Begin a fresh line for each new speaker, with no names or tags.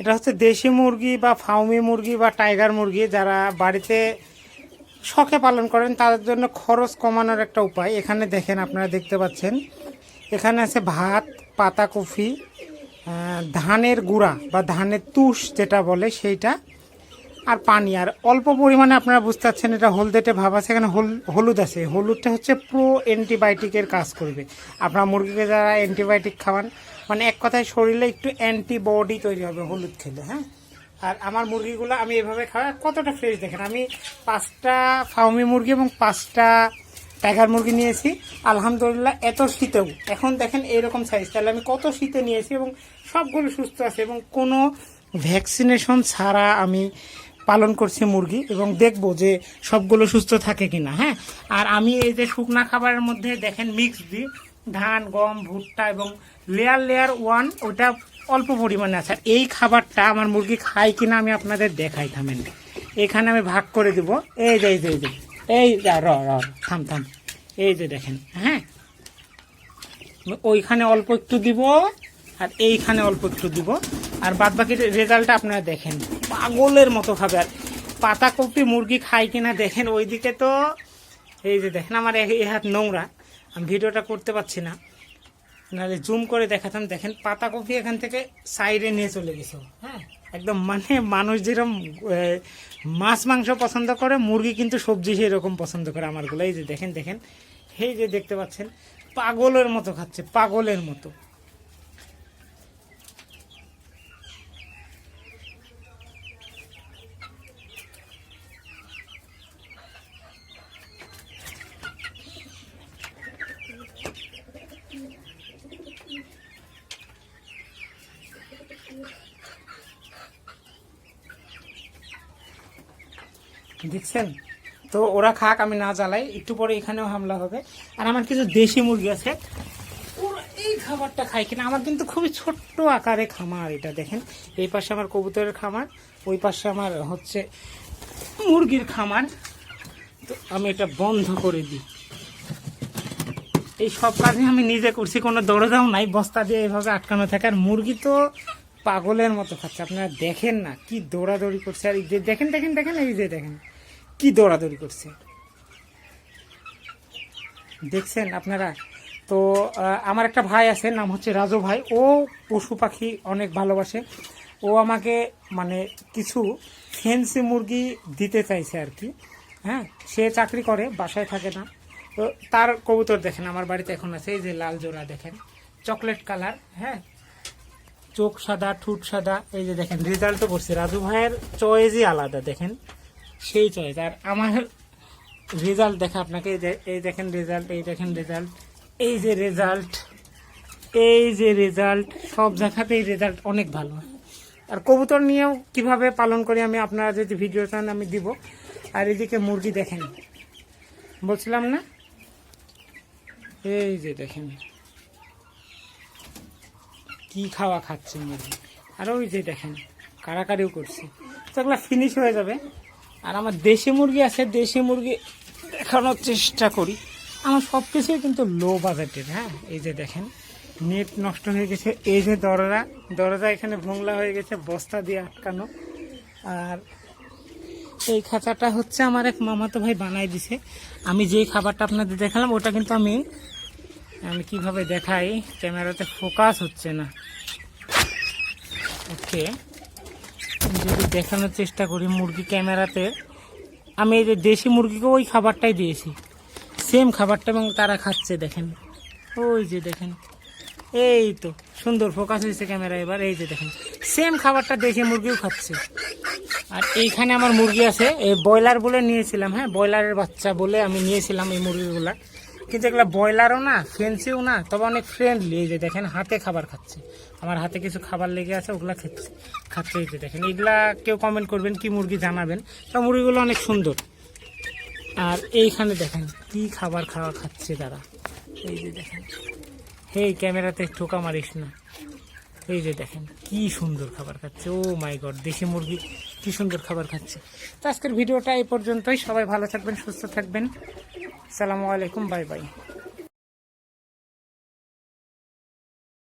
এটা হচ্ছে দেশি মুরগি বা ফাউমি মুরগি বা টাইগার মুরগি যারা বাড়িতে শখে পালন করেন, তাদের জন্য খরচ কমানোর একটা উপায়। এখানে দেখেন আপনারা দেখতে পাচ্ছেন, এখানে আছে ভাত, পাতা কফি ধানের গুঁড়া বা ধানের তুষ যেটা বলে সেইটা আর পানি। আর অল্প পরিমাণে আপনারা বুঝতে পারছেন এটা হলদেটে ভাব আছে, এখানে হল- হলুদ আছে। হলুদটা হচ্ছে প্রো অ্যান্টিবায়োটিকের কাজ করবে। আপনার মুরগিকে যারা অ্যান্টিবায়োটিক খাওয়ান মানে এক কথায় শরীরে একটু অ্যান্টিবডি তৈরি হবে হলুদ খেলে হ্যাঁ? আর আমার মুরগিগুলো আমি এভাবে খাওয়াই কতটা ফ্রেশ দেখেন, আমি পাঁচটা ফাউমি মুরগি এবং পাঁচটা টাইগার মুরগি নিয়েছি। আলহামদুলিল্লাহ এত শীতেও। এখন দেখেন এরকম সাইজ তাহলে আমি কত শীতে নিয়েছি এবং সবগুলো সুস্থ আছে এবং কোনো ভ্যাকসিনেশন ছাড়া আমি পালন করছি মুরগি এবং দেখব যে সবগুলো সুস্থ থাকে কিনা হ্যাঁ? আর আমি এই যে শুকনা খাবারের মধ্যে দেখেন মিক্স দিই ধান গম ভুট্টা এবং লেয়ার লেয়ার ওয়ান ওটা অল্প পরিমাণে আছে। এই খাবারটা আমার মুরগি খায় কিনা আমি আপনাদের দেখাই থামেন। এখানে আমি ভাগ করে দিব। এই যে এই যে এই যে এই র র, থাম থাম। এই যে দেখেন হ্যাঁ? ওইখানে অল্প একটু দিব আর এইখানে অল্প একটু দিব। আর বাদ বাকি রেজাল্টটা আপনারা দেখেন। পাগলের মতো খাবে আর। পাতাকপি মুরগি খায় কিনা দেখেন, ওইদিকে তো এই যে দেখেন আমার এই হাত নোংরা, আমি ভিডিওটা করতে পারছি না। নাহলে জুম করে দেখাতাম, দেখেন পাতাকপি এখান থেকে সাইডে নিয়ে চলে গেছে। হ্যাঁ একদম মানে মানুষ যেরকম মাছ মাংস পছন্দ করে, মুরগি কিন্তু সবজি সেরকম পছন্দ করে আমারগুলো। এই যে দেখেন দেখেন, এই যে দেখতে পাচ্ছেন, পাগলের মতো খাচ্ছে, পাগলের মতো। দেখছেন? তো ওরা খাক, আমি না জ্বালাই। একটু পরে এখানেও হামলা হবে। আর আমার কিছু দেশি মুরগি আছে। ওরা এই খাবারটা খায় কিনা? আমার কিন্তু খুবই ছোট্ট আকারে খামার এটা, দেখেন। এই পাশে আমার কবুতরের খামার, ওই পাশে আমার হচ্ছে মুরগির খামার। তো আমি এটা বন্ধ করে দিই। এই সব কাজে আমি নিজে করছি, কোনো দরজাও নাই। বস্তা দিয়ে এভাবে আটকানো থাকে। আর মুরগি তো পাগলের মতো খাচ্ছে। আপনারা দেখেন না কি দৌড়াদৌড়ি করছে। আর এই যে দেখেন দেখেন দেখেন, এই যে দেখেন, কি দৌড়াদৌড়ি করছে। দেখছেন আপনারা? তো আমার একটা ভাই আছে, নাম হচ্ছে রাজু ভাই। ও পশু পাখি অনেক ভালোবাসে। ও আমাকে মানে কিছু ফেন্সি মুরগি দিতে চাইছে আর কি। হ্যাঁ সে চাকরি করে, বাসায় থাকে না। তো তার কবুতর দেখেন, আমার বাড়িতে এখন আছে, এই যে লাল জোড়া দেখেন। চকলেট কালার হ্যাঁ চোখ সাদা, ঠুট সাদা, এই যে দেখেন রেজাল্টও করছে। রাজু ভাইয়ের চয়েসই আলাদা, দেখেন। সেই চয়েস আর আমার রেজাল্ট দেখা আপনাকে, এই যে- এই দেখেন রেজাল্ট এই দেখেন রেজাল্ট এই যে রেজাল্ট এই যে রেজাল্ট সব জায়গাতেই রেজাল্ট অনেক ভালো। আর কবুতর নিয়েও কীভাবে পালন করি আমি, আপনারা যদি ভিডিও চান, আমি দিব। আর এদিকে মুরগি দেখেন। বলছিলাম না? এই যে দেখেন। কি খাওয়া খাচ্ছে মুরগি আর ওই যে দেখেন, কারাকারিও করছে। তো এগুলো ফিনিশ হয়ে যাবে। আর আমার দেশি মুরগি আছে, দেশি মুরগি দেখানোর চেষ্টা করি। আমার সব কিছুই কিন্তু লো বাজেটের হ্যাঁ? এই যে দেখেন নেট নষ্ট হয়ে গেছে। এই যে দরজা দরজা এখানে ভোংলা হয়ে গেছে, বস্তা দিয়ে আটকানো। আর এই খাঁচাটা হচ্ছে আমার এক মামাতো ভাই বানাই দিছে। আমি যেই খাবারটা আপনাদের দেখালাম, ওটা কিন্তু আমি আমি কীভাবে দেখাই? ক্যামেরাতে ফোকাস হচ্ছে না। ওকে। যদি দেখানোর চেষ্টা করি মুরগি ক্যামেরাতে, আমি এই যে দেশি মুরগিকে ওই খাবারটাই দিয়েছি। সেম খাবারটা এবং তারা খাচ্ছে, দেখেন। ওই যে দেখেন। এই তো, সুন্দর ফোকাস হয়েছে ক্যামেরা এবার, এই যে দেখেন। সেম খাবারটা দেশি মুরগিও খাচ্ছে। আর এইখানে আমার মুরগি আছে, এই ব্রয়লার বলে নিয়েছিলাম হ্যাঁ? ব্রয়লারের বাচ্চা বলে আমি নিয়েছিলাম এই মুরগিগুলা। কিন্তু এগুলো ব্রয়লারও না, ফেন্সিও না, তবে অনেক ফ্রেন্ডলি এই যে দেখেন, হাতে খাবার খাচ্ছে। আমার হাতে কিছু খাবার লেগে আছে, ওগুলো খেতে খাচ্ছে এই যে দেখেন এগুলা কেউ কমেন্ট করবেন, কি মুরগি জানাবেন। তো মুরগিগুলো অনেক সুন্দর। আর এইখানে দেখেন, কি খাবার খাওয়া খাচ্ছে তারা। এই যে দেখেন। হে ক্যামেরাতে ঠোকা মারিস না। এই যে দেখেন, কি সুন্দর খাবার খাচ্ছে। ও মাই গড দেশি মুরগি, কি সুন্দর খাবার খাচ্ছে। তো আজকের ভিডিওটা এই পর্যন্তই। সবাই ভালো থাকবেন, সুস্থ থাকবেন। সালামু আলাইকুম, বাই বাই।